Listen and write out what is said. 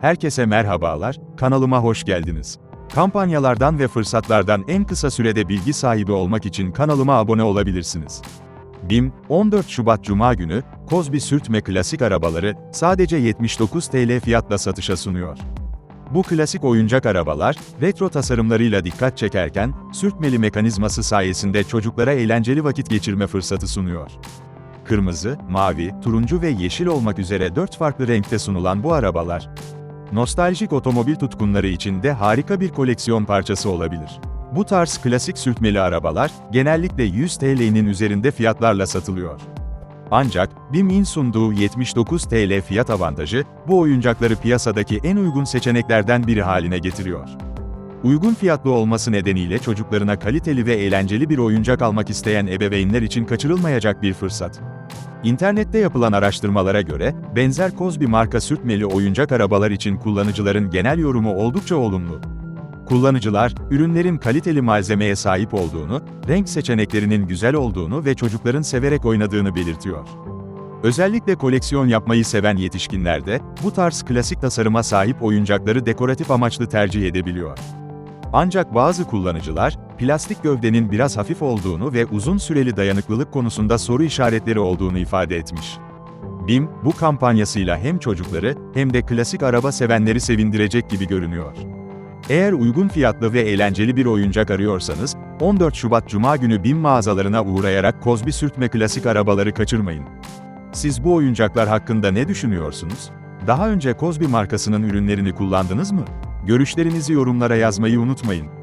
Herkese merhabalar, kanalıma hoş geldiniz. Kampanyalardan ve fırsatlardan en kısa sürede bilgi sahibi olmak için kanalıma abone olabilirsiniz. BİM, 14 Şubat Cuma günü, Kozbi sürtme klasik arabaları sadece 79 TL fiyatla satışa sunuyor. Bu klasik oyuncak arabalar, retro tasarımlarıyla dikkat çekerken, sürtmeli mekanizması sayesinde çocuklara eğlenceli vakit geçirme fırsatı sunuyor. Kırmızı, mavi, turuncu ve yeşil olmak üzere 4 farklı renkte sunulan bu arabalar, nostaljik otomobil tutkunları için de harika bir koleksiyon parçası olabilir. Bu tarz klasik sürtmeli arabalar, genellikle 100 TL'nin üzerinde fiyatlarla satılıyor. Ancak, BİM'in sunduğu 79 TL fiyat avantajı, bu oyuncakları piyasadaki en uygun seçeneklerden biri haline getiriyor. Uygun fiyatlı olması nedeniyle çocuklarına kaliteli ve eğlenceli bir oyuncak almak isteyen ebeveynler için kaçırılmayacak bir fırsat. İnternette yapılan araştırmalara göre, benzer Kozbi marka sürtmeli oyuncak arabalar için kullanıcıların genel yorumu oldukça olumlu. Kullanıcılar, ürünlerin kaliteli malzemeye sahip olduğunu, renk seçeneklerinin güzel olduğunu ve çocukların severek oynadığını belirtiyor. Özellikle koleksiyon yapmayı seven yetişkinler de, bu tarz klasik tasarıma sahip oyuncakları dekoratif amaçlı tercih edebiliyor. Ancak bazı kullanıcılar, plastik gövdenin biraz hafif olduğunu ve uzun süreli dayanıklılık konusunda soru işaretleri olduğunu ifade etmiş. BİM, bu kampanyasıyla hem çocukları hem de klasik araba sevenleri sevindirecek gibi görünüyor. Eğer uygun fiyatlı ve eğlenceli bir oyuncak arıyorsanız, 14 Şubat Cuma günü BİM mağazalarına uğrayarak Kozbi sürtme klasik arabaları kaçırmayın. Siz bu oyuncaklar hakkında ne düşünüyorsunuz? Daha önce Kozbi markasının ürünlerini kullandınız mı? Görüşlerinizi yorumlara yazmayı unutmayın.